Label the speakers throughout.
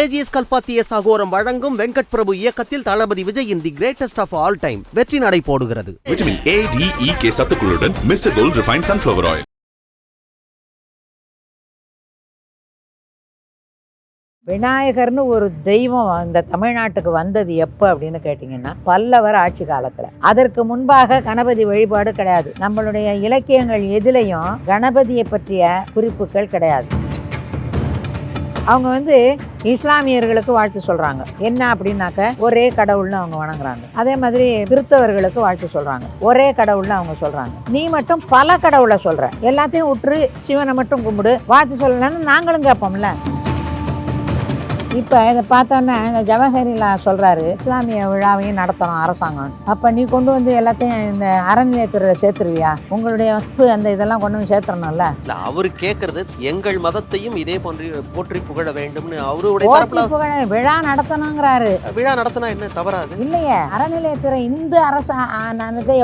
Speaker 1: AGS கல்பாத்திய சகோரம் வழங்கும் வெங்கட் பிரபு இயக்கத்தில் தளபதி விஜயின் the greatest of all time வெற்றி நடை போடுகிறது.
Speaker 2: Vitamin A D E K சத்துக்களுடன் mister gold refine sunflower oil
Speaker 3: விநாயகர்னு ஒரு தெய்வம் இந்த தமிழ்நாட்டுக்கு வந்தது எப்போ அப்படின்னு கேட்டிங்கன்னா பல்லவர் ஆட்சி காலத்தில். அதற்கு முன்பாக கணபதி வழிபாடு கிடையாது. நம்மளுடைய இலக்கியங்கள் எதிலையும் கணபதியை பற்றிய குறிப்புகள் கிடையாது. அவங்க வந்து இஸ்லாமியர்களுக்கு வாழ்த்து சொல்கிறாங்க என்ன அப்படின்னாக்க ஒரே கடவுள்னு அவங்க வணங்குறாங்க. அதே மாதிரி கிறிஸ்தவர்களுக்கு வாழ்த்து சொல்கிறாங்க ஒரே கடவுள்னு அவங்க சொல்கிறாங்க நீ மட்டும் பல கடவுளை சொல்கிற எல்லாத்தையும் விட்டுரு சிவனை மட்டும் கும்பிடு வாழ்த்து சொல்லலன்னு நாங்களும் கேட்போம்ல. இப்போ இதை பார்த்தோன்னே இந்த ஜவஹரிலா சொல்கிறாரு இஸ்லாமிய விழாவையும் நடத்தணும் அரசாங்கம். அப்போ நீ கொண்டு வந்து எல்லாத்தையும் இந்த அறநிலையத்துறையில் சேர்த்துருவியா? உங்களுடைய வகுப்பு அந்த இதெல்லாம் கொண்டு வந்து சேர்த்துறணும்ல
Speaker 1: இல்ல அவரு கேக்குறது எங்கள் மதத்தையும் இதே போன்று போற்றி புகழ வேண்டும்னு அவருடைய தரப்புல
Speaker 3: புகழ விழா நடத்தணுங்கிறாரு.
Speaker 1: விழா நடத்தினா என்ன தவறாது?
Speaker 3: இல்லையே அறநிலையத்துறை இந்து அரசு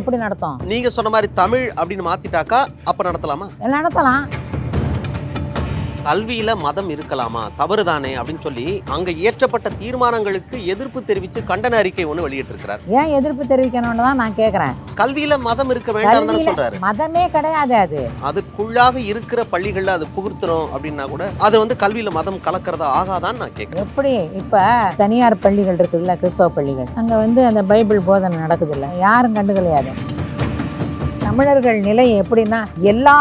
Speaker 3: எப்படி நடத்தும்?
Speaker 1: நீங்க சொன்ன மாதிரி தமிழ் அப்படின்னு மாத்திட்டாக்கா அப்ப நடத்தலாமா?
Speaker 3: நடத்தலாம்.
Speaker 1: கல்வியில மதம் இருக்கலாமா? தவறுதானே அப்படின்னு சொல்லி அங்க இயற்றப்பட்ட தீர்மானங்களுக்கு எதிர்ப்பு தெரிவித்து கண்டன அறிக்கை ஒண்ணு வெளியிட்டு இருக்கிறார்
Speaker 3: ஏன் எதிர்ப்பு தெரிவிக்கணும்னு தான் நான் கேட்குறேன்
Speaker 1: கல்வியில மதம் இருக்க வேண்டாம் சொல்றாரு.
Speaker 3: மதமே கிடையாது அது.
Speaker 1: அதுக்குள்ளாக இருக்கிற பள்ளிகள்ல அது புகுத்துறோம் அப்படின்னா கூட அது வந்து கல்வியில மதம் கலக்கிறதா ஆகாதான்னு நான் கேட்கிறேன்
Speaker 3: எப்படி? இப்போ தனியார் பள்ளிகள் இருக்குதுல்ல கிறிஸ்தவ பள்ளிகள். அங்கே வந்து அந்த பைபிள் போதனை நடக்குதுல்ல. யாரும் கண்டுக்கலையாது தமிழர்கள் நிலை எப்படின்னா எல்லா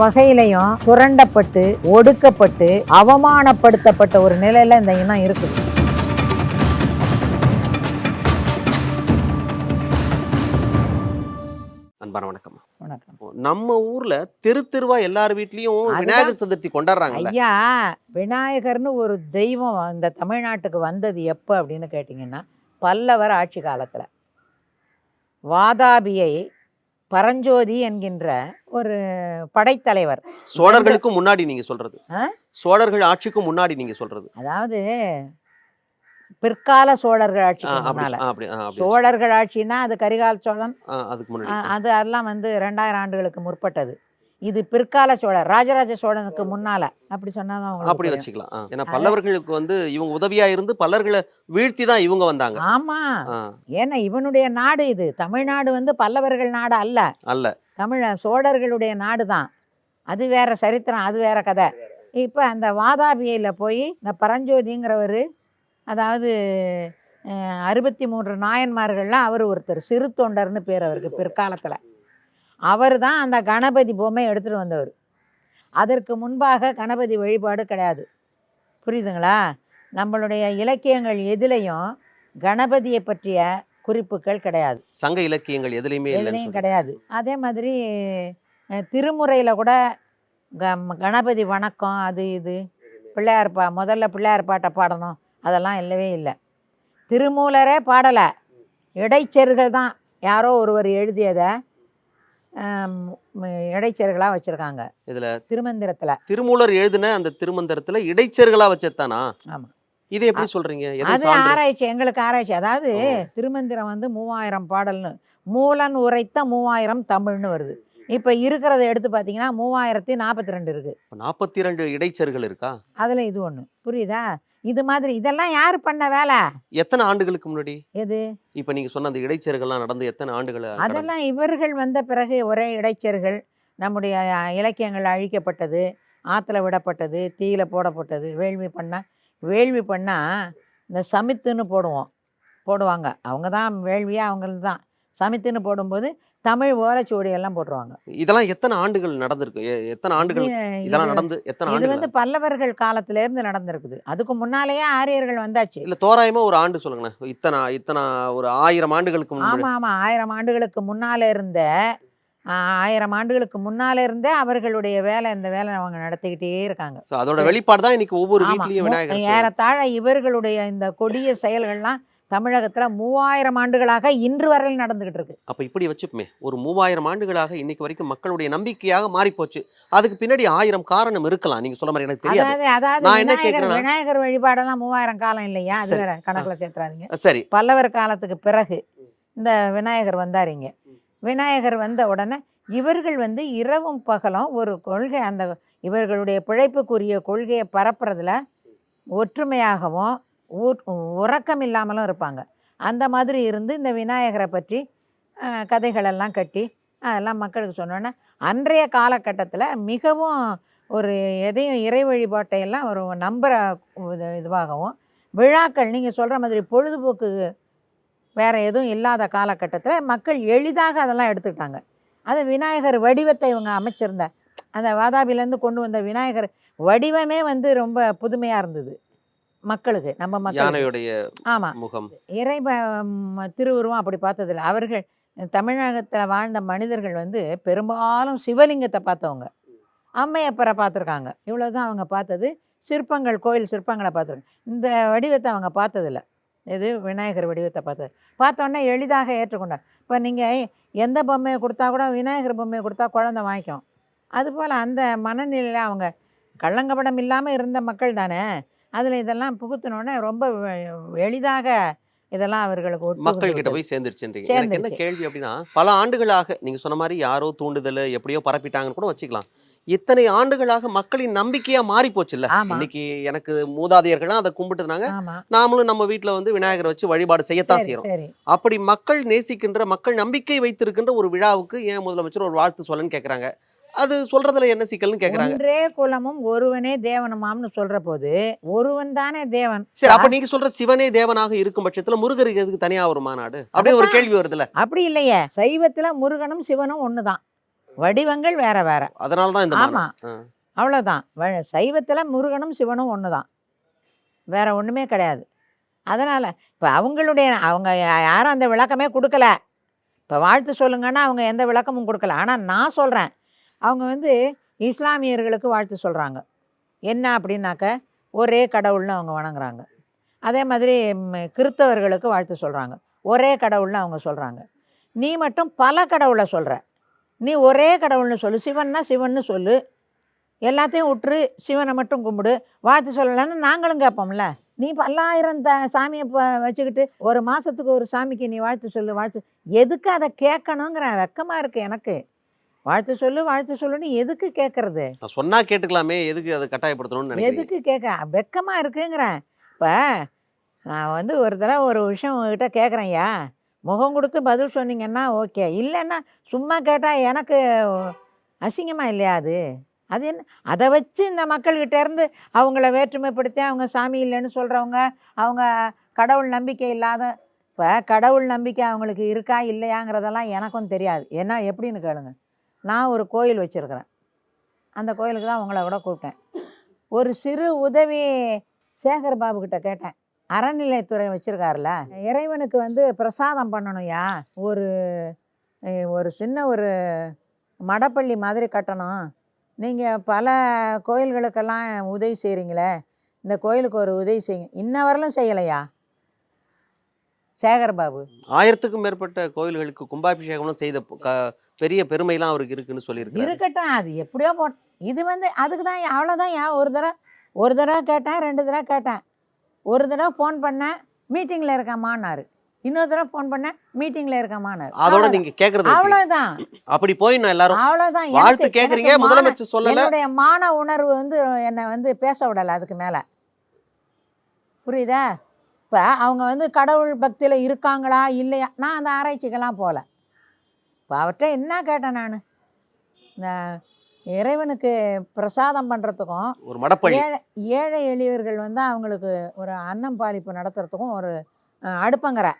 Speaker 3: வகையிலையும் சுரண்டப்பட்டு ஒடுக்கப்பட்டு அவமானப்படுத்தப்பட்ட ஒரு நிலையில இந்த இனம் இருக்குது.
Speaker 1: அன்பான வணக்கம்.
Speaker 3: வணக்கம்.
Speaker 1: நம்ம ஊர்ல தெரு தெருவா எல்லார் வீட்லயும். விநாயகர் சதுர்த்தி கொண்டாடுறாங்கல்ல?
Speaker 3: ஐயா விநாயகர்னு ஒரு தெய்வம் இந்த தமிழ்நாட்டுக்கு வந்தது எப்போ அப்படின்னு கேட்டிங்கன்னா பல்லவர் ஆட்சி காலத்தில். வாதாபியை பரஞ்சோதி என்கின்ற ஒரு படைத்தலைவர்.
Speaker 1: சோழர்களுக்கும் முன்னாடி நீங்க சொல்றது? சோழர்கள் ஆட்சிக்கும் முன்னாடி நீங்க சொல்றது.
Speaker 3: அதாவது பிற்கால சோழர்கள்
Speaker 1: ஆ,
Speaker 3: ஆட்சிக்கு
Speaker 1: அப்படி
Speaker 3: முன்னால.
Speaker 1: ஆ, அப்படி ஆ, அப்படி.
Speaker 3: சோழர்கள் ஆட்சின்னா அது கரிகால் சோழன். அது எல்லாம் வந்து ரெண்டாயிரம் ஆண்டுகளுக்கு முற்பட்டது. இது பிற்கால சோழர் ராஜராஜ சோழனுக்கு முன்னால. அப்படி சொன்னாதான்
Speaker 1: அப்படி. வச்சுக்கலாம். ஏன்னா பல்லவர்களுக்கு வந்து இவங்க உதவியா இருந்து பல்லர்களை வீழ்த்தி தான் இவங்க வந்தாங்க.
Speaker 3: ஆமா. ஏன்னா இவனுடைய நாடு இது. தமிழ்நாடு வந்து பல்லவர்கள் நாடு அல்ல.
Speaker 1: அல்ல.
Speaker 3: தமிழ சோழர்களுடைய நாடு தான். அது வேற சரித்திரம் அது வேற கதை. இப்போ அந்த வாதாபியில் போய் இந்த பரஞ்சோதிங்கிறவர் அதாவது அறுபத்தி மூன்று நாயன்மார்கள்ல அவர் ஒருத்தர். சிறு தொண்டர்னு பேர் அவருக்கு பிற்காலத்தில். அவர் தான் அந்த கணபதி பொம்மை எடுத்துகிட்டு வந்தவர். அதற்கு முன்பாக கணபதி வழிபாடு கிடையாது. புரியுதுங்களா? நம்மளுடைய இலக்கியங்கள் எதிலையும் கணபதியை பற்றிய குறிப்புகள் கிடையாது.
Speaker 1: சங்க இலக்கியங்கள் எதுலையுமே
Speaker 3: எதுலேயும். கிடையாது. அதே மாதிரி திருமுறையில் கூட கணபதி வணக்கம் அது இது. பிள்ளையார் பா முதல்ல பிள்ளையார் பாட்டை பாடணும். அதெல்லாம் இல்லவே இல்லை. திருமூலரே பாடலை. இடைச்செருகள் தான். யாரோ ஒருவர் எழுதியதை இடைச்செருகளாக வச்சுருக்காங்க.
Speaker 1: இதுல
Speaker 3: திருமந்திரத்தில்.
Speaker 1: திருமூலர் எழுதின அந்த திருமந்திரத்துல இடைச்சர்களா வச்சதானா
Speaker 3: ஆமா.
Speaker 1: இது எப்படி சொல்றீங்க? எது
Speaker 3: அது ஆராய்ச்சி எங்களுக்கு ஆராய்ச்சி. அதாவது. திருமந்திரம் வந்து மூவாயிரம் பாடல்னு மூலன் உரைத்த மூவாயிரம் தமிழ்னு வருது. இப்போ இருக்கிறத எடுத்து பார்த்தீங்கன்னா மூவாயிரத்தி நாற்பத்தி ரெண்டு இருக்குது
Speaker 1: நாற்பத்தி ரெண்டு இடைச்சர்கள் இருக்கா?
Speaker 3: அதில் இது ஒன்று புரியுதா? இது மாதிரி இதெல்லாம் யார் பண்ண வேலை?
Speaker 1: எத்தனை ஆண்டுகளுக்கு முன்னாடி?
Speaker 3: எது?
Speaker 1: இப்ப நீங்க சொன்ன அந்த இடைச்சர்கள்லாம் நடந்து எத்தனை ஆண்டுகள்?
Speaker 3: அதெல்லாம் இவர்கள் வந்த பிறகு ஒரே இடைச்சர்கள் நம்முடைய இலக்கியங்கள் அழிக்கப்பட்டது ஆற்றுல விடப்பட்டது தீயில போடப்பட்டது வேள்வி பண்ண வேள்வி பண்ணால் இந்த சமித்துன்னு போடுவோம் போடுவாங்க. அவங்க தான் வேள்வியாக அவங்களுக்கு தான். சமித்துன்னு போடும்போது தமிழ் ஓலைச்சுவடி எல்லாம் போட்டுருவாங்க.
Speaker 1: இதெல்லாம் எத்தனை ஆண்டுகள் நடந்திருக்கு? எத்தனை ஆண்டுகள்
Speaker 3: இது-
Speaker 1: இதெல்லாம்
Speaker 3: இது-
Speaker 1: நடந்து எத்தனை
Speaker 3: இது வந்து பல்லவர்கள் காலத்துல இருந்து நடந்திருக்குது. அதுக்கு முன்னாலேயே ஆரியர்கள் வந்தாச்சு.
Speaker 1: இல்ல தோராயமா ஒரு ஆண்டு சொல்லுங்களேன். இத்தனை இத்தனை ஒரு ஆயிரம் ஆண்டுகளுக்கு
Speaker 3: ஆமா ஆமா. ஆயிரம் ஆண்டுகளுக்கு முன்னால இருந்த ஆயிரம் ஆண்டுகளுக்கு முன்னால இருந்தே அவர்களுடைய வேலை இந்த வேலை அவங்க நடத்திக்கிட்டே இருக்காங்க.
Speaker 1: அதோட வெளிப்பாடு தான் இன்னைக்கு ஒவ்வொரு வீட்லயும்.
Speaker 3: ஏறத்தாழ இவர்களுடைய இந்த கொடிய செயல்கள்லாம் தமிழகத்துல மூவாயிரம் ஆண்டுகளாக இன்று வரையில் நடந்துகிட்டு இருக்கு.
Speaker 1: அப்ப இப்படி வச்சுப்போமே ஒரு மூவாயிரம் ஆண்டுகளாக இன்னைக்கு வரைக்கும் மக்களுடைய நம்பிக்கையாக மாறி போச்சு அதுக்கு பின்னாடி ஆயிரம் காரணம் இருக்கலாம். நீங்க சொல்ல மாதிரி எனக்கு தெரியாது.
Speaker 3: அதாவது
Speaker 1: நான் என்ன
Speaker 3: விநாயகர் வழிபாடெல்லாம் மூவாயிரம் காலம் இல்லையா? அது. வேற கணக்குல சேர்த்துறாதீங்க.
Speaker 1: சரி.
Speaker 3: பல்லவர் காலத்துக்கு பிறகு இந்த விநாயகர் வந்தாருங்க விநாயகர் வந்த உடனே இவர்கள் வந்து இரவும் பகலும் ஒரு கொள்கை அந்த இவர்களுடைய பிழைப்புக்குரிய கொள்கையை பரப்புறதுல ஒற்றுமையாகவும் உறக்கம் இல்லாமலும் இருப்பாங்க. அந்த மாதிரி இருந்து இந்த விநாயகரை பற்றி கதைகளெல்லாம் கட்டி அதெல்லாம் மக்களுக்கு சொன்னோன்னே அன்றைய காலகட்டத்தில் மிகவும் ஒரு எதையும் இறை வழிபாட்டையெல்லாம் ஒரு நம்புகிற இதுவாகவும் விழாக்கள் நீங்கள் சொல்கிற மாதிரி பொழுதுபோக்கு வேறு எதுவும் இல்லாத காலகட்டத்தில் மக்கள் எளிதாக அதெல்லாம் எடுத்துக்கிட்டாங்க. அது விநாயகர் வடிவத்தை இவங்க அமைச்சிருந்த அந்த வாதாபிலேருந்து கொண்டு வந்த விநாயகர் வடிவமே வந்து ரொம்ப புதுமையாக இருந்தது. மக்களுக்கு நம்ம மக்கள்
Speaker 1: யானையுடைய
Speaker 3: ஆமாம்
Speaker 1: முகம்.
Speaker 3: இறை திருவுருவம் அப்படி பார்த்ததில்ல. அவர்கள் தமிழகத்தில் வாழ்ந்த மனிதர்கள் வந்து பெரும்பாலும் சிவலிங்கத்தை பார்த்தவங்க. அம்மையப்பரை பார்த்துருக்காங்க. இவ்வளோ தான் அவங்க பார்த்தது. சிற்பங்கள் கோயில் சிற்பங்களை பார்த்துருக்காங்க. இந்த வடிவத்தை அவங்க பார்த்ததில்ல. இது விநாயகர் வடிவத்தை பார்த்தது. பார்த்தோன்னே எளிதாக ஏற்றுக்கொண்டார். இப்போ நீங்கள் எந்த பொம்மையை கொடுத்தா கூட விநாயகர் பொம்மையை கொடுத்தா குழந்தை வாங்கிக்கும் அதுபோல் அந்த மனநிலையில் அவங்க கள்ளங்கபடம் இல்லாமல் இருந்த மக்கள் தானே? அதில் இதெல்லாம் புகுத்தினோடனே ரொம்ப எளிதாக இதெல்லாம் அவர்களுக்கு
Speaker 1: மக்கள் கிட்ட. போய் சேர்ந்துருச்சுன்றீங்க. எனக்கு என்ன. கேள்வி அப்படின்னா பல ஆண்டுகளாக நீங்க சொன்ன மாதிரி யாரோ தூண்டுதல் எப்படியோ பரப்பிட்டாங்கன்னு கூட வச்சுக்கலாம். இத்தனை ஆண்டுகளாக மக்களின் நம்பிக்கையா மாறி போச்சுல்ல. இன்னைக்கு எனக்கு மூதாதையர்கள்லாம் அதை கும்பிட்டுனாங்க நாமளும் நம்ம வீட்ல வந்து விநாயகரை வச்சு வழிபாடு செய்யத்தான் செய்யறோம் அப்படி மக்கள் நேசிக்கின்ற மக்கள் நம்பிக்கை வைத்திருக்கின்ற ஒரு விழாவுக்கு ஏன் முதலமைச்சர் ஒரு வாழ்த்து சொல்லன்னு கேக்குறாங்க. அது சொல்றதுல என்ன சிக்கல்னு கேக்குறாங்க?
Speaker 3: ஒன்றே குலமும் ஒருவனே தேவனுமாம்னு சொல்ற போது ஒருவன் தானே தேவன்.
Speaker 1: சரி அப்ப நீங்க சொல்ற சிவனே தேவனாக இருக்கும் பட்சத்துல முருகருக்கு எதுக்கு தனியா ஒரு மாநாடு? அப்படியே ஒரு. கேள்வி வருதுல்ல
Speaker 3: அப்படி இல்லையே. சைவத்துல முருகனும் சிவனும் ஒண்ணுதான். வடிவங்கள் வேற வேற.
Speaker 1: அதனாலதான் இந்த
Speaker 3: ஆமா. வ- சைவத்துல முருகனும் சிவனும் ஒண்ணுதான். வேற ஒண்ணுமே கிடையாது. அதனால இப்ப அவங்களுடைய அவங்க யாரும் அந்த விளக்கமே கொடுக்கல. இப்ப வாழ்த்து சொல்லுங்கன்னா அவங்க எந்த விளக்கமும் கொடுக்கல. ஆனா நான் சொல்றேன். அவங்க வந்து இஸ்லாமியர்களுக்கு வாழ்த்து சொல்கிறாங்க என்ன அப்படின்னாக்க ஒரே கடவுள்னு அவங்க வணங்குறாங்க. அதே மாதிரி கிறித்தவர்களுக்கு கிறிஸ்தவர்களுக்கு வாழ்த்து சொல்கிறாங்க ஒரே கடவுள்னு அவங்க சொல்கிறாங்க நீ மட்டும் பல கடவுளை சொல்கிற நீ ஒரே கடவுள்னு சொல்லு. சிவன்னா சிவன்னு சொல்லு. எல்லாத்தையும் விட்டுரு சிவனை மட்டும் கும்பிடு. வாழ்த்து சொல்லலைன்னு நாங்களும் கேட்போம்ல. நீ பல்லாயிரம் த சாமியை வச்சுக்கிட்டு ஒரு மாதத்துக்கு ஒரு சாமிக்கு நீ வாழ்த்து சொல்லு வாழ்த்து. எதுக்கு அதை கேட்கணுங்கிற வெக்கமாக இருக்குது எனக்கு. வாழ்த்து சொல்லு வாழ்த்து சொல்லுன்னு எதுக்கு கேட்குறது
Speaker 1: சொன்னா கேட்டுக்கலாமே எதுக்கு அதை கட்டாயப்படுத்தணும்னு
Speaker 3: எதுக்கு கேட்க வெக்கமாக இருக்குங்கிறேன். இப்போ நான் வந்து ஒரு தடவை ஒரு விஷயம் உங்ககிட்ட கேட்குறேன்யா முகம் கொடுத்து பதில் சொன்னீங்கன்னா ஓகே. இல்லைன்னா சும்மா கேட்டால் எனக்கு அசிங்கமாக இல்லையா அது? அது என்ன? அதை வச்சு இந்த மக்கள்கிட்ட இருந்து அவங்கள வேற்றுமைப்படுத்தி அவங்க சாமி இல்லைன்னு சொல்கிறவங்க அவங்க கடவுள் நம்பிக்கை இல்லாத இப்போ கடவுள் நம்பிக்கை அவங்களுக்கு இருக்கா இல்லையாங்கிறதெல்லாம் எனக்கும் தெரியாது. ஏன்னா எப்படின்னு கேளுங்க. நான் ஒரு கோயில் வச்சுருக்கிறேன். அந்த கோயிலுக்கு தான் உங்களை கூட கூப்பிட்டேன். ஒரு சிறு உதவி சேகர் பாபு கிட்ட கேட்டேன். அறநிலைத்துறை வச்சுருக்காருல இறைவனுக்கு வந்து பிரசாதம் பண்ணணும்யா? ஒரு ஒரு சின்ன ஒரு மடப்பள்ளி மாதிரி கட்டணும். நீங்கள் பல கோயில்களுக்கெல்லாம் உதவி செய்கிறீங்களே இந்த கோயிலுக்கு ஒரு உதவி செய்யுங்க. இன்ன வரலும் செய்யலையா? சேகர் பாபு
Speaker 1: ஆயிரத்துக்கும் மேற்பட்ட கோயில்களுக்கு கும்பாபிஷேகம்லாம் செய்த ப- பெரிய பெருமைலாம் அவருக்கு இருக்குன்னு சொல்லியிருக்காரு
Speaker 3: இருக்கட்டும் அது எப்படியோ போட் இது வந்து அதுக்கு தான் அவ்வளோதான் ஏன் ஒரு தடவை ஒரு தடவை கேட்டேன் ரெண்டு தடவை கேட்டேன். ஒரு தடவை ஃபோன் பண்ணேன் மீட்டிங்கில் இருக்கமான்னாரு இன்னொரு தடவை ஃபோன் பண்ணேன் மீட்டிங்கில் இருக்கமான்னாரு
Speaker 1: அதோட நீங்க கேக்குறது எப்படி?
Speaker 3: அவ்வளோதான்
Speaker 1: அப்படி போயிடணும் எல்லாரும்
Speaker 3: அவ்வளோதான்
Speaker 1: வாழ்த்து கேக்குறீங்க முதலமைச்சர் சொல்லல.
Speaker 3: என்னுடைய மான உணர்வு வந்து என்னை வந்து பேச விடலை அதுக்கு மேலே. புரியுதா? இப்போ அவங்க வந்து கடவுள் பக்தியில் இருக்காங்களா இல்லையா? நான் அந்த ஆராய்ச்சிக்கெல்லாம் போகல இப்போ அவர்கிட்ட என்ன கேட்டேன் நான்? இந்த இறைவனுக்கு பிரசாதம் பண்ணுறதுக்கும்
Speaker 1: ஒரு மடப்பள்ளி.
Speaker 3: ஏழை ஏழை எளியவர்கள் வந்து அவங்களுக்கு ஒரு அன்னம் பாலிப்பு நடத்துறதுக்கும் ஒரு அடுப்பங்கரை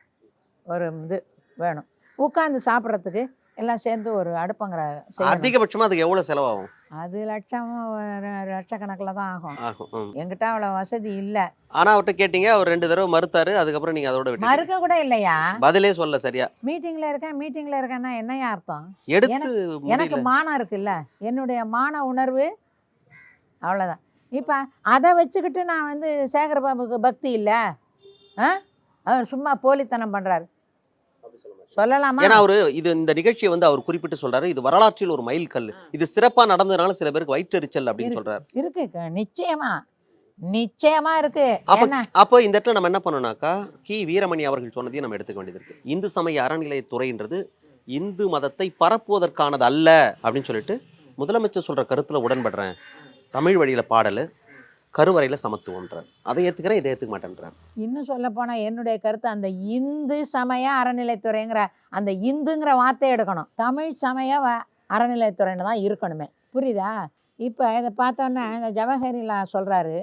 Speaker 3: ஒரு இது வேணும். உட்காந்து சாப்பிட்றதுக்கு எல்லாம் சேர்ந்து ஒரு அடுப்பங்கரை செய்யணும்.
Speaker 1: அதிகபட்சமா அதுக்கு எவ்வளவு செலவாகும்?
Speaker 3: அது லட்சம் லட்சக்கணக்கில் தான் ஆகும்.
Speaker 1: ஆகும் ம்.
Speaker 3: என்கிட்ட அவ்வளோ வசதி இல்லை.
Speaker 1: ஆனா அவர்ட்ட கேட்டீங்க அவர் ரெண்டு தடவை மறுத்தாரு அதுக்கப்புறம் நீங்க அதோட விட்டு
Speaker 3: மறுக்க கூட இல்லையா?
Speaker 1: பதிலே சொல்ல சரியா.
Speaker 3: மீட்டிங்கில் இருக்கேன் மீட்டிங்கில் இருக்கேன்னா என்னையா அர்த்தம்?
Speaker 1: எடுத்து
Speaker 3: எனக்கு
Speaker 1: முடியல.
Speaker 3: மானம் இருக்குல்ல. என்னுடைய மான உணர்வு அவ்வளோதான் இப்போ அதை வச்சுக்கிட்டு நான் வந்து சேகரபாபுக்கு பக்தி இல்லை? ஆ? அவர் சும்மா போலித்தனம் பண்ணுறாரு சொல்லலாமா?
Speaker 1: ஏன்னா அவரு இது இந்த நிகழ்ச்சியை வந்து அவர் குறிப்பிட்டு சொல்றாரு. இது வரலாற்றில் ஒரு மைல்கல் இது சிறப்பா நடந்ததுனால சில பேருக்கு வயிற்றெரிச்சல் அப்படின்னு. சொல்றாரு.
Speaker 3: இருக்கு நிச்சயமா. நிச்சயமா இருக்கு.
Speaker 1: அப்ப இந்த இடத்துல நம்ம என்ன பண்ணணும்னாக்கா கி. வீரமணி அவர்கள் சொன்னதையும் நம்ம எடுத்துக்க வேண்டியது இருக்கு. இந்து சமய அறநிலையத்துறைன்றது இந்து மதத்தை பரப்புவதற்கானது அல்ல அப்படின்னு சொல்லிட்டு முதலமைச்சர் சொல்ற கருத்துல உடன்படுறேன். தமிழ் வழியில பாடல். கருவறையில் சமத்துவன்றார் அதை ஏற்றுக்கிறேன் இதை ஏற்றுக்க மாட்டேன்றார்.
Speaker 3: இன்னும் சொல்லப்போனால் என்னுடைய கருத்து அந்த இந்து சமய அறநிலைத்துறைங்கிற அந்த இந்துங்கிற வார்த்தையை எடுக்கணும். தமிழ் சமய வ அறநிலைத்துறைன்னு தான் இருக்கணுமே. புரியுதா? இப்போ இதை பார்த்தோன்னே இந்த ஜவஹரிலா சொல்கிறாரு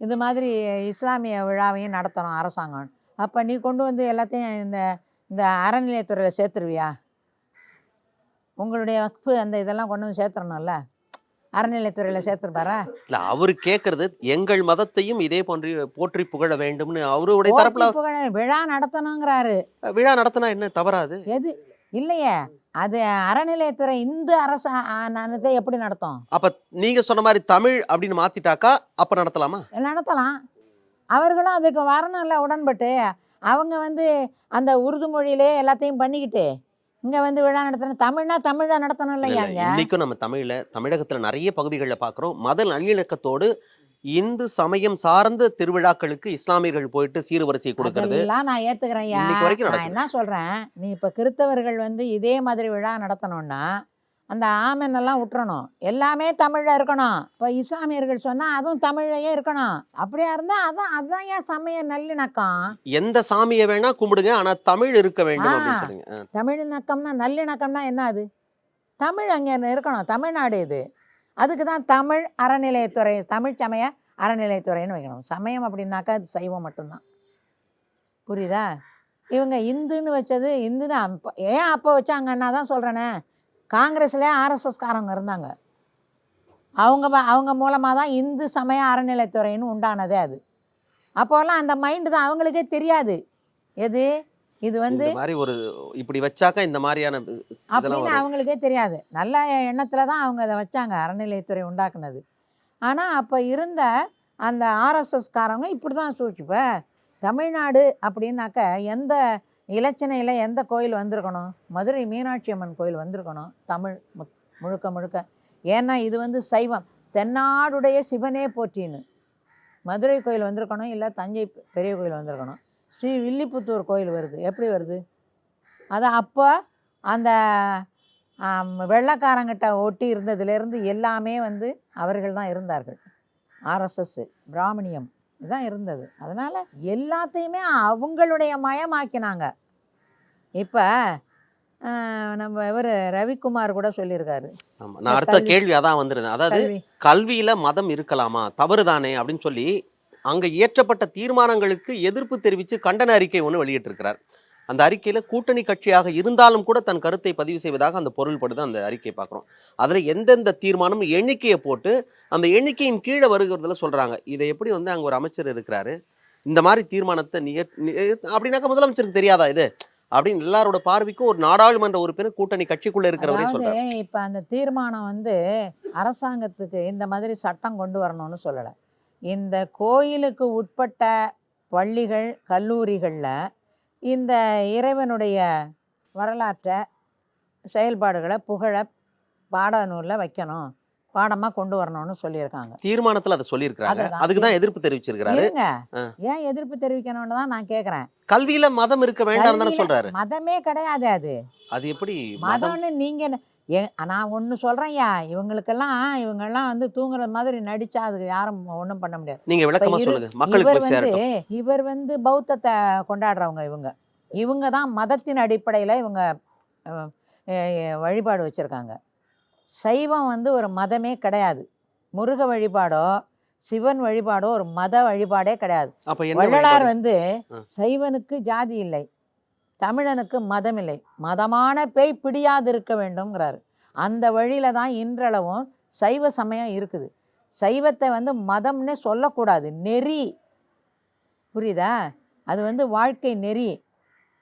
Speaker 3: இது மாதிரி இஸ்லாமிய விழாவையும் நடத்தணும் அரசாங்கம். அப்போ நீ கொண்டு வந்து எல்லாத்தையும் இந்த இந்த அறநிலையத்துறையில் சேர்த்துருவியா? உங்களுடைய வக்ஃபு அந்த இதெல்லாம் கொண்டு வந்து சேர்த்துறணும்ல? அறநிலையத்துறையில் சேர்த்துருப்பாரா?
Speaker 1: இல்ல அவரு கேக்குறது எங்கள் மதத்தையும் இதே போன்று போற்றி புகழ வேண்டும்னு அவருடைய தரப்புல
Speaker 3: புகழ விழா நடத்தணுங்கிறாரு.
Speaker 1: விழா நடத்தினா என்ன தவறாது?
Speaker 3: எது? இல்லையே. அது அறநிலையத்துறை இந்து அரசாங்கத்தை எப்படி நடத்தும்?
Speaker 1: அப்ப நீங்க சொன்ன மாதிரி தமிழ் அப்படின்னு மாத்திட்டாக்கா அப்ப நடத்தலாமா?
Speaker 3: நடத்தலாம். அவர்களும் அதுக்கு வரணும்ல உடன்பட்டு. அவங்க வந்து அந்த உருது மொழியிலே எல்லாத்தையும் பண்ணிக்கிட்டு இங்கே வந்து விழா நடத்தணும். தமிழ்னா தமிழா நடத்தணும்
Speaker 1: இல்ல,
Speaker 3: இல்லையா
Speaker 1: இன்னைக்கும் நம்ம தமிழ்ல தமிழகத்துல நிறைய பகுதிகளில் பார்க்குறோம் மத நல்லிணக்கத்தோடு இந்து சமயம் சார்ந்த திருவிழாக்களுக்கு இஸ்லாமியர்கள் போயிட்டு சீர்வரிசை கொடுக்கறது
Speaker 3: அதெல்லாம் நான் ஏத்துக்கிறேன் நான். என்ன சொல்றேன்? நீ இப்ப கிறிஸ்தவர்கள் வந்து இதே மாதிரி விழா நடத்தணும்னா அந்த ஆமென் எல்லாம் விட்டுறணும் எல்லாமே தமிழ்ல இருக்கணும். இப்போ இஸ்லாமியர்கள் சொன்னா அதுவும் தமிழ்லயே இருக்கணும். அப்படியா இருந்தா அதான் அதான் ஏன் சமய நல்லிணக்கம்?
Speaker 1: எந்த சாமியை வேணா கும்பிடுங்க ஆனா தமிழ் இருக்க வேண்டும்.
Speaker 3: தமிழிணக்கம்னா நல்லிணக்கம்னா என்ன அது தமிழ் அங்கே இருக்கணும்? தமிழ்நாடு இது. அதுக்கு தான் தமிழ் அறநிலையத்துறை தமிழ் சமய அறநிலையத்துறைன்னு வைக்கணும். சமயம் அப்படின்னாக்கா அது சைவம் மட்டும்தான். புரியுதா? இவங்க இந்துன்னு வச்சது இந்து தான் அப்ப- ஏன் அப்போ வச்சாங்கன்னா தான் சொல்கிறேனே காங்கிரஸ்லேயே ஆர்எஸ்எஸ்காரங்க இருந்தாங்க. அவங்க அவங்க மூலமாக தான் இந்து சமய அறநிலைத்துறைன்னு உண்டானதே அது. அப்போல்லாம் அந்த மைண்டு தான் அவங்களுக்கே தெரியாது. எது? இது வந்து
Speaker 1: மாதிரி ஒரு இப்படி வச்சாக்கா இந்த மாதிரியான
Speaker 3: அப்படின்னு. அவங்களுக்கே தெரியாது. நல்ல எண்ணத்தில் தான் அவங்க அதை வச்சாங்க அறநிலையத்துறை உண்டாக்குனது. ஆனால் அப்போ இருந்த அந்த ஆர்எஸ்எஸ்காரங்க இப்படி தான் சூழ்ச்சிப்ப. தமிழ்நாடு அப்படின்னாக்க எந்த இலச்சினையில் எந்த கோயில் வந்திருக்கணும்? மதுரை மீனாட்சி அம்மன் கோயில் வந்திருக்கணும் தமிழ் மு- முழுக்க முழுக்க. ஏன்னா இது வந்து சைவம். தென்னாடுடைய சிவனே போற்றின்னு. மதுரை கோயில் வந்திருக்கணும் இல்லை தஞ்சை பெரிய கோயில் வந்திருக்கணும். ஸ்ரீ வில்லிபுத்தூர் கோயில் வருது. எப்படி வருது? அது அப்போ அந்த வெள்ளக்காரங்கிட்ட ஒட்டி இருந்ததுலேருந்து எல்லாமே வந்து அவர்கள் தான் இருந்தார்கள். ஆர்எஸ்எஸ் பிராமணியம் இதுதான் இருந்தது. அதனால் எல்லாத்தையுமே அவங்களுடைய மயமாக்கினாங்க. இப்போ நம்ம இவர் ரவிக்குமார் கூட சொல்லியிருக்காரு.
Speaker 1: நான் அடுத்த கேள்வி அதான் வந்திருந்தேன். அதாவது
Speaker 3: கல்வி.
Speaker 1: கல்வியில மதம் இருக்கலாமா? தவறுதானே? அப்படின்னு சொல்லி அங்க இயற்றப்பட்ட தீர்மானங்களுக்கு எதிர்ப்பு தெரிவித்து கண்டன அறிக்கை ஒன்று வெளியிட்டிருக்கிறார். அந்த அறிக்கையில கூட்டணி கட்சியாக இருந்தாலும் கூட தன் கருத்தை பதிவு செய்வதாக அந்த பொருள்படுது அந்த அறிக்கை பார்க்குறோம். அதுல எந்தெந்த தீர்மானம் எண்ணிக்கையை போட்டு அந்த எண்ணிக்கையின் கீழே வருகிறதுல சொல்றாங்க. இதை எப்படி வந்து அங்க ஒரு அமைச்சர் இருக்கிறாரு? இந்த மாதிரி தீர்மானத்தை நிய நி- அப்படின்னாக்கா முதலமைச்சருக்கு தெரியாதா இது? அப்படின்னு எல்லாரோட பார்வைக்கும் ஒரு நாடாளுமன்ற உறுப்பினர் கூட்டணி கட்சிக்குள்ள இருக்கிறவரே சொல்றாரு.
Speaker 3: இப்போ அந்த தீர்மானம் வந்து அரசாங்கத்துக்கு இந்த மாதிரி சட்டம் கொண்டு வரணும்னு சொல்லலை. இந்த கோயிலுக்கு உட்பட்ட பள்ளிகள் கல்லூரிகளில் இந்த இறைவனுடைய வரலாற்றை செயல்பாடுகளை புகழ பாடநூலில் வைக்கணும். பாடமாக கொண்டு வரணும்னு சொல்லியிருக்காங்க.
Speaker 1: தீர்மானத்துல அதை சொல்லியிருக்கிறாங்க.
Speaker 3: அதுதான்.
Speaker 1: அதுக்கு தான் எதிர்ப்பு ஆ.
Speaker 3: ஏன் எதிர்ப்பு தெரிவிக்கணும்னு தான் நான் கேட்குறேன்
Speaker 1: கல்வியில மதம் இருக்க வேண்டாம் தானே சொல்றாரு.
Speaker 3: மதமே கிடையாது அது.
Speaker 1: அது எப்படி? மதம்
Speaker 3: மதம்னு நீங்க நான் ஒன்று சொல்கிறேன்யா இவங்களுக்கெல்லாம் இவங்கெல்லாம் வந்து தூங்குற மாதிரி நடிச்சா அதுக்கு யாரும் ஒன்றும் பண்ண முடியாது.
Speaker 1: நீங்க விளக்கமா
Speaker 3: இரு-
Speaker 1: சொல்லுங்க. மக்களுக்கு
Speaker 3: வந்து இவர் வந்து பௌத்தத்தை கொண்டாடுறவங்க இவங்க. இவங்க தான் மதத்தின் அடிப்படையில் இவங்க வழிபாடு வச்சுருக்காங்க. சைவம் வந்து ஒரு மதமே கிடையாது. முருக வழிபாடோ சிவன் வழிபாடோ ஒரு மத வழிபாடே கிடையாது. வள்ளலார்? வந்து. சைவனுக்கு ஜாதி இல்லை. தமிழனுக்கு மதம் இல்லை. மதமான பேய் பிடியாதிருக்க வேண்டும்ங்கிறாரு. அந்த வழியில தான் இன்றளவும் சைவ சமயம் இருக்குது. சைவத்தை வந்து மதம்னே சொல்லக்கூடாது. நெறி. புரியுதா? அது வந்து வாழ்க்கை நெறி.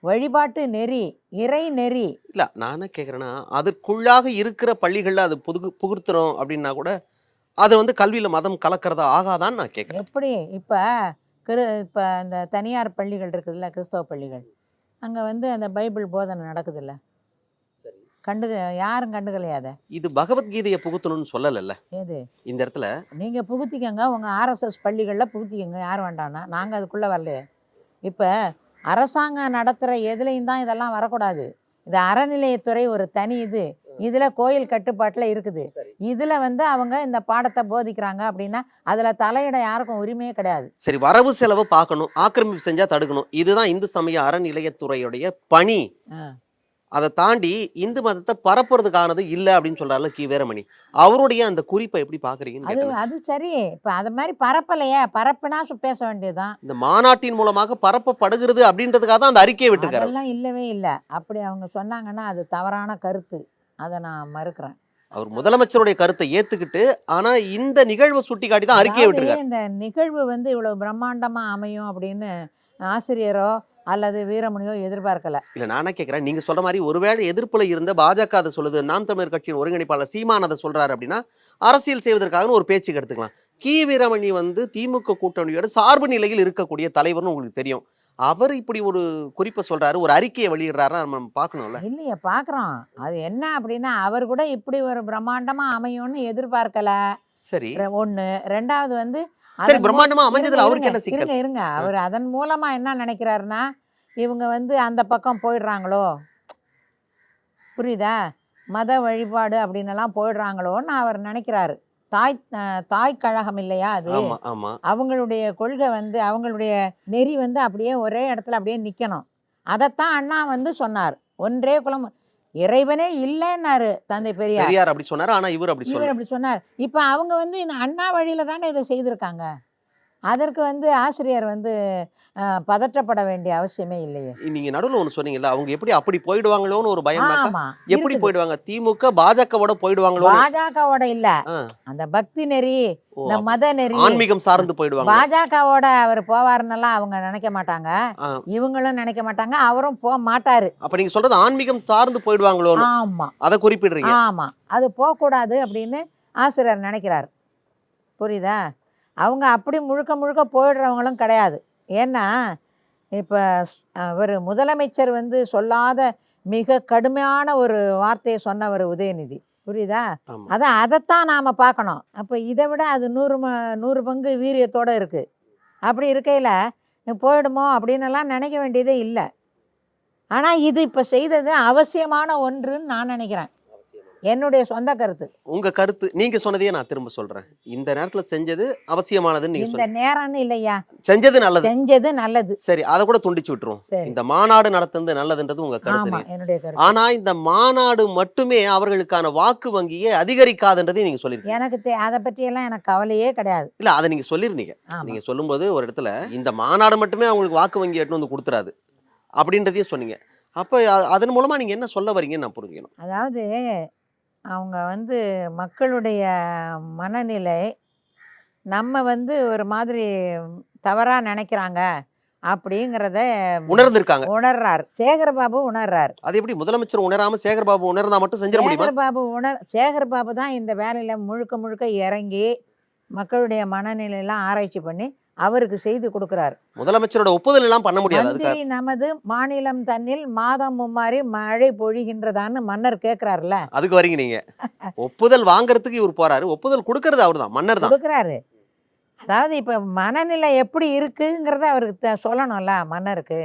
Speaker 3: வழிபாட்டு நெறி இறை நெறி.
Speaker 1: இல்ல நான் என்ன கேக்குறேன்னா அதுக்குள்ளாக இருக்கிற பள்ளிகள்ல அது புது புகுத்துறோம் அப்படின்னா கூட அது வந்து கல்வியில மதம் கலக்கிறதா ஆகாதான்னு நான் கேட்கறேன்
Speaker 3: எப்படி? இப்போ கிரு இப்போ இந்த தனியார் பள்ளிகள் இருக்குதுல்ல கிறிஸ்தவ பள்ளிகள். அங்கே வந்து அந்த பைபிள் போதனை நடக்குதுல்ல. கண்டுக யாரும் கண்டுக்கலையா அதை?
Speaker 1: இது பகவத்கீதையை புகுத்தணும்னு சொல்லலைல்ல.
Speaker 3: ஏது
Speaker 1: இந்த இடத்துல
Speaker 3: நீங்கள் புகுத்திக்கங்க உங்கள் ஆர்எஸ்எஸ் பள்ளிகளில் புகுத்திக்கங்க யார் வேண்டாம்னா. நாங்கள் அதுக்குள்ளே வரலையே. இப்போ அரசாங்கம் நடத்துகிற எதுலேயும் தான் இதெல்லாம் வரக்கூடாது. இது அறநிலையத்துறை ஒரு தனி இது. இதுல கோயில் கட்டுப்பாட்டுல இருக்குது. இதுல வந்து அவங்க இந்த பாடத்தை போதிக்கிறாங்க அப்படின்னா அதுல தலையிட யாருக்கும் உரிமையே கிடையாது.
Speaker 1: சரி வரவு செலவு பார்க்கணும் ஆக்கிரமிப்பு செஞ்சா தடுக்கணும். இதுதான் இந்து சமய அறநிலையத்துறையுடைய பணி. அதை தாண்டி இந்து மதத்தை பரப்புறதுக்கானது இல்ல அப்படின்னு சொல்றாருல கி. வீரமணி. அவருடைய அந்த குறிப்பை எப்படி பாக்குறீங்கன்னு
Speaker 3: அது. அது சரி. இப்ப அது மாதிரி பரப்பலையே. பரப்புனா பேச வேண்டியதுதான்.
Speaker 1: இந்த மாநாட்டின் மூலமாக பரப்பப்படுகிறது அப்படின்றதுக்காக தான் அந்த அறிக்கையை விட்டுருக்காரு.
Speaker 3: அதெல்லாம் இல்லவே இல்லை. அப்படி அவங்க சொன்னாங்கன்னா அது தவறான கருத்து. அதை நான் மறுக்கிறேன்.
Speaker 1: அவர் முதலமைச்சருடைய கருத்தை ஏத்துக்கிட்டு ஆனா இந்த நிகழ்வை சுட்டிக்காட்டி தான் அறிக்கையை விட்டுருக்காரு.
Speaker 3: இந்த நிகழ்வு வந்து இவ்வளவு பிரம்மாண்டமா அமையும் அப்படின்னு ஆசிரியரோ அல்லது வீரமணியோ எதிர்பார்க்கல.
Speaker 1: இல்ல நானே கேட்கிறேன் நீங்க சொல்ற மாதிரி ஒருவேளை எதிர்ப்புல இருந்த பாஜக அதை சொல்லுது நாம் தமிழர் கட்சியின் ஒருங்கிணைப்பாளர் சீமான் அதை சொல்றாரு அப்படின்னா அரசியல் செய்வதற்காக ஒரு பேச்சுக்கு எடுத்துக்கலாம். கி. வீரமணி வந்து திமுக கூட்டணியோட சார்பு நிலையில் இருக்கக்கூடிய தலைவர்னு உங்களுக்கு தெரியும். அவர் இப்படி ஒரு குறிப்பை சொல்றாரு ஒரு அறிக்கையை வெளியிடுறாருன்னா நம்ம பார்க்கணும்ல.
Speaker 3: இல்லையே பார்க்குறோம். அது என்ன அப்படின்னா அவர் கூட இப்படி ஒரு பிரம்மாண்டமா அமையும்னு எதிர்பார்க்கல.
Speaker 1: சரி.
Speaker 3: ரெ- ஒண்ணு. ரெண்டாவது வந்து
Speaker 1: சரி
Speaker 3: அதன் மூ-
Speaker 1: பிரம்மாண்டமா அமைஞ்சதுல
Speaker 3: இருங்க,
Speaker 1: அவருக்கு என்ன
Speaker 3: இருங்க,
Speaker 1: சிக்கல்?
Speaker 3: இருங்க இருங்க. அவர் அதன் மூலமா என்ன நினைக்கிறாருன்னா இவங்க வந்து அந்த பக்கம் போயிடுறாங்களோ? புரியுதா? மத வழிபாடு அப்படின்னு எல்லாம் போயிடுறாங்களோன்னு அவர் நினைக்கிறாரு. தாய் தாய் கழகம் இல்லையா அது? அவங்களுடைய கொள்கை வந்து அவங்களுடைய நெறி வந்து அப்படியே ஒரே இடத்துல அப்படியே நிக்கணும். அதைத்தான் அண்ணா வந்து சொன்னார். ஒன்றே குலம் இறைவனே இல்லைன்னாரு தந்தை பெரியார்.
Speaker 1: அப்படி சொன்னாரு ஆனா இவர் அப்படி
Speaker 3: இவர் அப்படி சொன்னார். இப்போ அவங்க வந்து இந்த அண்ணா வழியில தானே இதை செய்திருக்காங்க? அதற்கு வந்து ஆசிரியர் வந்து பதற்றப்பட வேண்டிய அவசியமே இல்லையே.
Speaker 1: நீங்க நடுவுல ஒண்ணு சொன்னீங்கல்ல அவங்க எப்படி அப்படி போயிடுவாங்களோன்னு ஒரு பயம் எப்படி. போயிடுவாங்க? திமுக பாஜகவோட போயிடுவாங்களோ
Speaker 3: பாஜகவோட இல்ல. அந்த பக்தி நெறி இந்த மத நெறி.
Speaker 1: ஆன்மீகம் சார்ந்து போயிடுவாங்க
Speaker 3: பாஜகவோட அவர் போவாருன்னெல்லாம் அவங்க நினைக்க மாட்டாங்க. இவங்களும் நினைக்க மாட்டாங்க அவரும் போக மாட்டாரு.
Speaker 1: அப்ப நீங்க சொல்றது ஆன்மீகம் சார்ந்து போயிடுவாங்களோன்னு?
Speaker 3: ஆமா.
Speaker 1: அதை குறிப்பிடுறீங்க.
Speaker 3: ஆமா. அது போகக்கூடாது அப்படின்னு ஆசிரியர் நினைக்கிறார். புரியுதா? அவங்க அப்படி முழுக்க முழுக்க போயிடுறவங்களும் கிடையாது. ஏன்னா இப்போ ஒரு முதலமைச்சர் வந்து சொல்லாத மிக கடுமையான ஒரு வார்த்தையை சொன்னவர் உதயநிதி. புரியுதா. அதான் அதைத்தான் நாம் பார்க்கணும். அப்போ இதை விட அது நூறு ம நூறு பங்கு வீரியத்தோடு இருக்குது அப்படி இருக்கையில் போயிடுமோ அப்படின்னு எல்லாம் நினைக்க வேண்டியதே இல்லை. ஆனால் இது இப்போ செய்தது அவசியமான ஒன்றுன்னு நான் நினைக்கிறேன். என்னுடைய சொந்த கருத்து.
Speaker 1: உங்க கருத்து நீங்க சொன்னதையே நான் திரும்ப சொல்றேன். இந்த நேரத்துல செஞ்சது அவசியமானதுன்னு நீங்க
Speaker 3: இந்த நேரம்னு இல்லையா?
Speaker 1: செஞ்சது நல்லது.
Speaker 3: செஞ்சது நல்லது.
Speaker 1: சரி அதை கூட துண்டிச்சு விட்டுருவோம்.
Speaker 3: சரி.
Speaker 1: இந்த மாநாடு நடத்துனது நல்லதுன்றது உங்க கருத்து. ஆனா இந்த மாநாடு மட்டுமே அவர்களுக்கான வாக்கு வங்கியை அதிகரிக்காதுன்றதையும் நீங்க சொல்லிருக்கீங்க
Speaker 3: எனக்கு அதை பற்றியெல்லாம் எனக்கு கவலையே கிடையாது.
Speaker 1: இல்ல அதை நீங்க சொல்லியிருந்தீங்க.
Speaker 3: ஆமா.
Speaker 1: நீங்க சொல்லும்போது ஒரு இடத்துல இந்த மாநாடு மட்டுமே அவங்களுக்கு வாக்கு வங்கி எட்டுன்னு வந்து கொடுத்துறாது. அப்படின்றதையும் சொன்னீங்க. அப்ப அதன் மூலமா நீங்க என்ன சொல்ல வரீங்கன்னு நான் புரிஞ்சுக்கணும்.
Speaker 3: அதாவது அவங்க வந்து மக்களுடைய மனநிலை நம்ம வந்து ஒரு மாதிரி தவறாக நினைக்கிறாங்க அப்படிங்கிறத
Speaker 1: உணர்ந்திருக்காங்க.
Speaker 3: உணர்றார். சேகர்பாபு உணர்றார்.
Speaker 1: அது எப்படி முதலமைச்சர் உணராம சேகர்பாபு உணர்ந்தா மட்டும் செஞ்சிட முடியுமா?
Speaker 3: சேகர்பாபு உணர் சேகர்பாபு தான் இந்த வேலையில் முழுக்க முழுக்க இறங்கி மக்களுடைய மனநிலையெல்லாம் ஆராய்ச்சி பண்ணி அவருக்கு செய்து கொடுக்குறார்.
Speaker 1: முதலமைச்சரோட ஒப்புதல் எல்லாம் பண்ண முடியாது
Speaker 3: நமது மாநிலம் தன்னில் மாதம் மும்மாறி மழை பொழிகின்றதான்னு மன்னர் கேட்கிறாருல்ல
Speaker 1: அதுக்கு வரீங்க நீங்க. ஒப்புதல் வாங்குறதுக்கு இவர் போறாரு. ஒப்புதல் கொடுக்கறது அவர்தான் மன்னர் தான்.
Speaker 3: கொடுக்குறாரு. அதாவது இப்போ மனநிலை எப்படி இருக்குங்கிறத அவருக்கு சொல்லணும்ல மன்னருக்கு.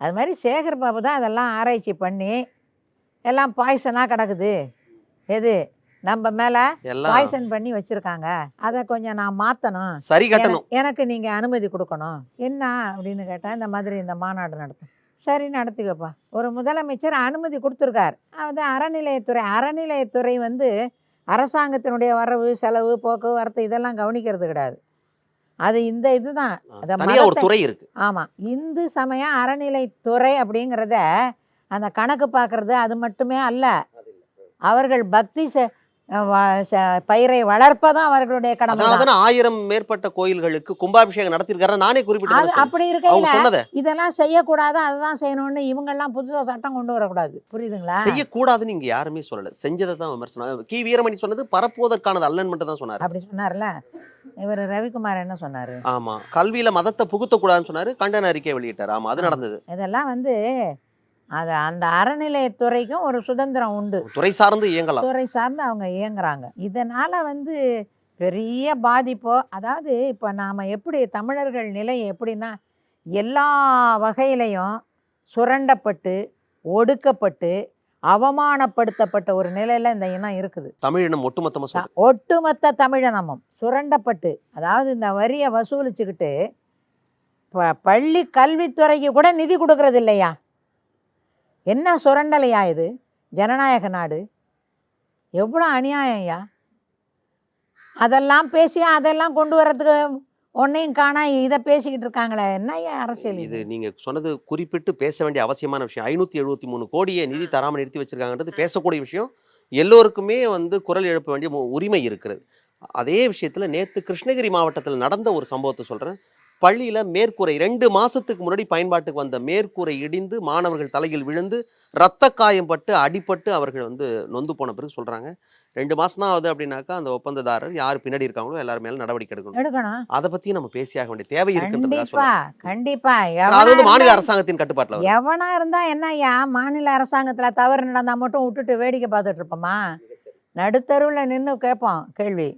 Speaker 3: அது மாதிரி சேகர் பாபு தான் அதெல்லாம் ஆராய்ச்சி பண்ணி எல்லாம் பாய்சனாக கிடக்குது. எது? நம்ம மேலே பாய்சன் பண்ணி வச்சுருக்காங்க. அதை கொஞ்சம் நான் மாற்றணும்
Speaker 1: சரி கட்டணும்.
Speaker 3: எனக்கு நீங்கள் அனுமதி கொடுக்கணும். என்ன அப்படின்னு கேட்டால் இந்த மாதிரி இந்த மாநாடு நடத்தும் சரி நடத்திக்கப்பா. ஒரு முதலமைச்சர் அனுமதி கொடுத்துருக்கார். அது அறநிலையத்துறை அறநிலையத்துறை வந்து அரசாங்கத்தினுடைய வரவு செலவு போக்குவரத்து இதெல்லாம் கவனிக்கிறது கிடையாது. அது இந்த இதுதான்.
Speaker 1: ஒரு துறை இருக்கு.
Speaker 3: ஆமாம் இந்து சமய அறநிலைத்துறை அப்படிங்கிறத அந்த கணக்கு பார்க்கறது அது மட்டுமே அல்ல. அவர்கள் பக்தி பயிரை வளர்ப்பதும் அவர்களுடைய கடமை
Speaker 1: ஆயிரம் மேற்பட்ட கோயில்களுக்கு கும்பாபிஷேகம் நடத்திருக்காரு நானே குறிப்பிட்டு
Speaker 3: அப்படி இருக்கையில இதெல்லாம் செய்யக்கூடாது அதுதான் செய்யணும்னு இவங்கெல்லாம் புதுசா சட்டம் கொண்டு வரக்கூடாது. புரியுதுங்களா?
Speaker 1: செய்யக்கூடாதுன்னு இங்க யாருமே சொல்லல. செஞ்சதை தான் விமர்சனம். கி. வீரமணி சொன்னது பரப்புவதற்கானது அல்லன்னு மட்டும் தான் சொன்னாரு.
Speaker 3: அப்படி சொன்னார்ல? இவர் ரவிக்குமார் என்ன சொன்னாரு?
Speaker 1: ஆமா. கல்வியில மதத்தை புகுத்தக்கூடாதுன்னு சொன்னாரு. கண்டன அறிக்கை வெளியிட்டாரு. ஆமா அது. நடந்தது.
Speaker 3: இதெல்லாம் வந்து அது அந்த அறநிலையத்துறைக்கும் ஒரு சுதந்திரம் உண்டு.
Speaker 1: துறை சார்ந்து இயங்கலாம்.
Speaker 3: துறை சார்ந்து அவங்க இயங்குறாங்க. இதனால வந்து பெரிய பாதிப்போ. அதாவது இப்போ நாம் எப்படி தமிழர்கள் நிலை எப்படின்னா எல்லா வகையிலையும் சுரண்டப்பட்டு ஒடுக்கப்பட்டு அவமானப்படுத்தப்பட்ட ஒரு நிலையில் இந்த இனம் இருக்குது.
Speaker 1: தமிழினம் ஒட்டுமொத்தமா சொல்றேன்
Speaker 3: ஒட்டுமொத்த தமிழினமும் சுரண்டப்பட்டு அதாவது இந்த வரியை வசூலிச்சுக்கிட்டு பள்ளி கல்வித்துறைக்கு கூட நிதி கொடுக்கறது இல்லையா? என்ன சுரண்டலையா இது? ஜனநாயக நாடு. எவ்வளோ அநியாயம்யா அதெல்லாம் பேசி அதெல்லாம் கொண்டு வர்றதுக்கு ஒன்றையும் காணா இதை பேசிக்கிட்டு இருக்காங்களே. என்ன அரசியல்
Speaker 1: இது
Speaker 3: இது?
Speaker 1: நீங்க சொன்னது குறிப்பிட்டு பேச வேண்டிய அவசியமான விஷயம். ஐநூத்தி எழுபத்தி மூணு கோடியை நிதி தராம நிறுத்தி வச்சிருக்காங்கன்றது பேசக்கூடிய விஷயம். எல்லோருக்குமே வந்து குரல் எழுப்ப வேண்டிய உரிமை இருக்கிறது. அதே விஷயத்துல நேத்து கிருஷ்ணகிரி மாவட்டத்தில் நடந்த ஒரு சம்பவத்தை சொல்றேன். பள்ளியில மேற்கூரை ரெண்டு மாசத்துக்கு முன்னாடி பயன்பாட்டுக்கு வந்த மேற்கூரை இடிந்து மாணவர்கள் தலையில் விழுந்து ரத்த காயம் பட்டு அடிபட்டு அவர்கள் வந்து நொந்து போன பிறகு சொல்றாங்க. ரெண்டு மாசம் தான் ஆகுது அப்படின்னாக்கா அந்த ஒப்பந்ததாரர் யார் பின்னாடி இருக்காங்களோ எல்லாரும் மேல நடவடிக்கை எடுக்கணும்.
Speaker 3: எடுக்கணும்.
Speaker 1: அதை பத்தி நம்ம பேசியாக வேண்டிய தேவை இருக்குன்றதுக்காக
Speaker 3: கண்டிப்பா
Speaker 1: சொல்றேன்.
Speaker 3: கண்டிப்பா.
Speaker 1: அது வந்து
Speaker 3: எவனா
Speaker 1: மாநில அரசாங்கத்தின் கட்டுப்பாட்டுல.
Speaker 3: எவனா இருந்தா என்னய்யா மாநில அரசாங்கத்துல தவறு நடந்தா மட்டும் விட்டுட்டு வேடிக்கை பார்த்துட்டு இருப்போமா? நடுத்தருவில் நின்று கேட்போம் கேள்வி.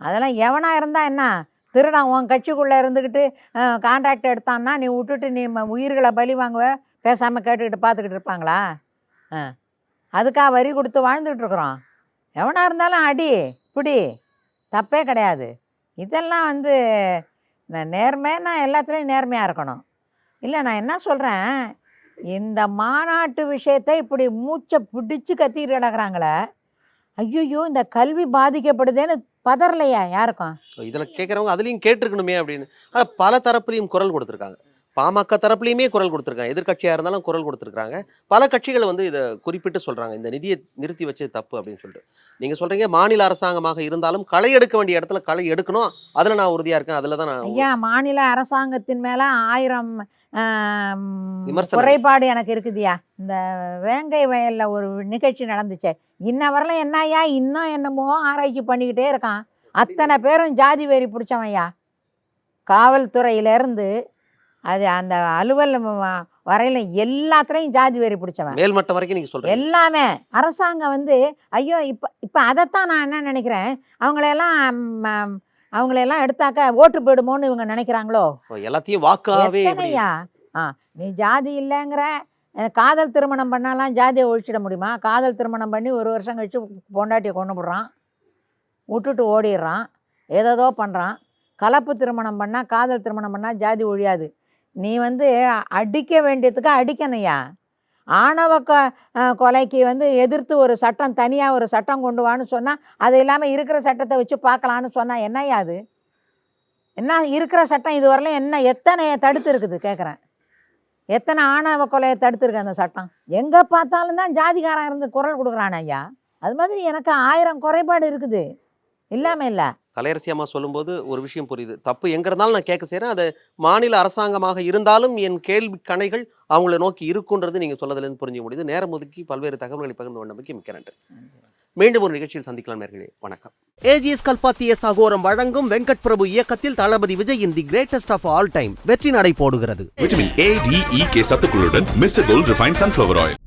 Speaker 3: அதெல்லாம் எவனா இருந்தா என்ன? திருடன் உன் கட்சிக்குள்ளே இருந்துக்கிட்டு கான்ட்ராக்ட் எடுத்தான்னா நீ விட்டுட்டு நீ ம- உயிர்களை பலி வாங்குவ பேசாமல் கேட்டுக்கிட்டு பார்த்துக்கிட்டு இருப்பாங்களா? ஆ அதுக்காக வரி கொடுத்து வாழ்ந்துட்டுருக்குறோம் எவனாக இருந்தாலும் அடி பிடி தப்பே கிடையாது. இதெல்லாம் வந்து ந- நான் எல்லாத்துலேயும் நேர்மையாக இருக்கணும். இல்லை நான் என்ன சொல்கிறேன் இந்த மாநாட்டு விஷயத்தை இப்படி மூச்சை பிடிச்சி கத்திக்கிட்டு கிடக்குறாங்களே ஐயோ இந்த கல்வி பாதிக்கப்படுதேன்னு பதறலையா? யாருக்கும்?
Speaker 1: இதுல கேட்கறவங்க அதுலயும் கேட்டிருக்கணுமே அப்படின்னு. பல தரப்புலையும் குரல் கொடுத்திருக்காங்க. பாமக தரப்புலையுமே குரல் கொடுத்திருக்காங்க. எதிர்க்கட்சியா இருந்தாலும் குரல் கொடுத்திருக்காங்க பல கட்சிகள் வந்து இதை குறிப்பிட்டு சொல்றாங்க. இந்த நிதியை நிறுத்தி வச்சது தப்பு அப்படின்னு சொல்லிட்டு. நீங்க சொல்றீங்க மாநில அரசாங்கமாக இருந்தாலும் களை எடுக்க வேண்டிய இடத்துல களை எடுக்கணும். அதுல நான் உறுதியா இருக்கேன். அதுல தான் நான்
Speaker 3: ஐயா மாநில அரசாங்கத்தின் மேலே ஆயிரம். குறைபாடு எனக்கு இருக்குதுயா. இந்த வேங்கை வயல்ல ஒரு நிகழ்ச்சி நடந்துச்சே. இன்ன வரலாம் என்னய்யா? இன்னும் என்னமோ ஆராய்ச்சி பண்ணிக்கிட்டே இருக்கான். அத்தனை பேரும் ஜாதி வெறி பிடிச்சவன்யா. காவல்துறையிலேருந்து அது அந்த அலுவல் வரையில எல்லாத்துலேயும் ஜாதி வெறி பிடிச்சவன்.
Speaker 1: மேல்மட்டம் வரைக்கும் நீங்க சொல்றீங்க.
Speaker 3: எல்லாமே. அரசாங்கம் வந்து ஐயோ இப்போ இப்போ அதைத்தான் நான் என்ன நினைக்கிறேன்? அவங்களையெல்லாம் ம், அவங்களையெல்லாம் எடுத்தாக்க ஓட்டு போயிடுமோன்னு இவங்க நினைக்கிறாங்களோ?
Speaker 1: எல்லாத்தையும் வாக்காவே
Speaker 3: எத்தனையா? ஆ நீ ஜாதி இல்லைங்கிற காதல் திருமணம் பண்ணாலாம் ஜாதியை ஒழிச்சிட முடியுமா? காதல் திருமணம் பண்ணி ஒரு வருஷம் கழிச்சு பொண்டாட்டியை கொண்டு விடுறான் விட்டுட்டு ஓடிடுறான். ஏதேதோ பண்ணுறான் கலப்பு திருமணம் பண்ணால் காதல் திருமணம் பண்ணால் ஜாதி ஒழியாது. நீ வந்து அடிக்க வேண்டியதுக்கு அடிக்கணையா? ஆணவ கொலைக்கு வந்து எதிர்த்து ஒரு சட்டம் தனியாக ஒரு சட்டம் கொண்டு வான்னு சொன்னால் அது இல்லாமல் இருக்கிற சட்டத்தை வச்சு பார்க்கலான்னு சொன்னால் என்னய்யா அது? என்ன இருக்கிற சட்டம் இதுவரையிலும் என்ன எத்தனை தடுத்து இருக்குது கேட்குறேன் எத்தனை ஆணவ கொலையை தடுத்துருக்கு அந்த சட்டம்? எங்கே பார்த்தாலும் தான் ஜாதிகாரன் இருந்து குரல் கொடுக்குறான் ஐயா. அது மாதிரி எனக்கு ஆயிரம் குறைபாடு இருக்குது. இல்லாமல் இல்லை.
Speaker 1: கலையரசி அம்மா சொல்லும்போது ஒரு விஷயம் புரியுது. தப்பு எங்க இருந்தாலும் நான் கேட்க செய்றேன். அது மாநில அரசாங்கமாக இருந்தாலும் என் கேள்வி கணைகள் அவங்கள நோக்கி இருக்குன்றது நீங்க சொல்லதுலேருந்து புரிஞ்சுக்க முடியுது. நேரம் ஒதுக்கி பல்வேறு தகவல்களை பகிர்ந்து கொண்டமைக்கு மிக்க நன்றி. மீண்டும் ஒரு நிகழ்ச்சியில் சந்திக்கலாம் நேர்களே. வணக்கம். ஏஜிஎஸ் கல்பாத்தியஸ் அகோரம் வழங்கும் வெங்கட் பிரபு இயக்கத்தில் தளபதி விஜயின் the greatest of all time. வெற்றி நடை போடுகிறது.
Speaker 2: Vitamin A D E K சத்துக்களுடன் mister gold refine sunflower oil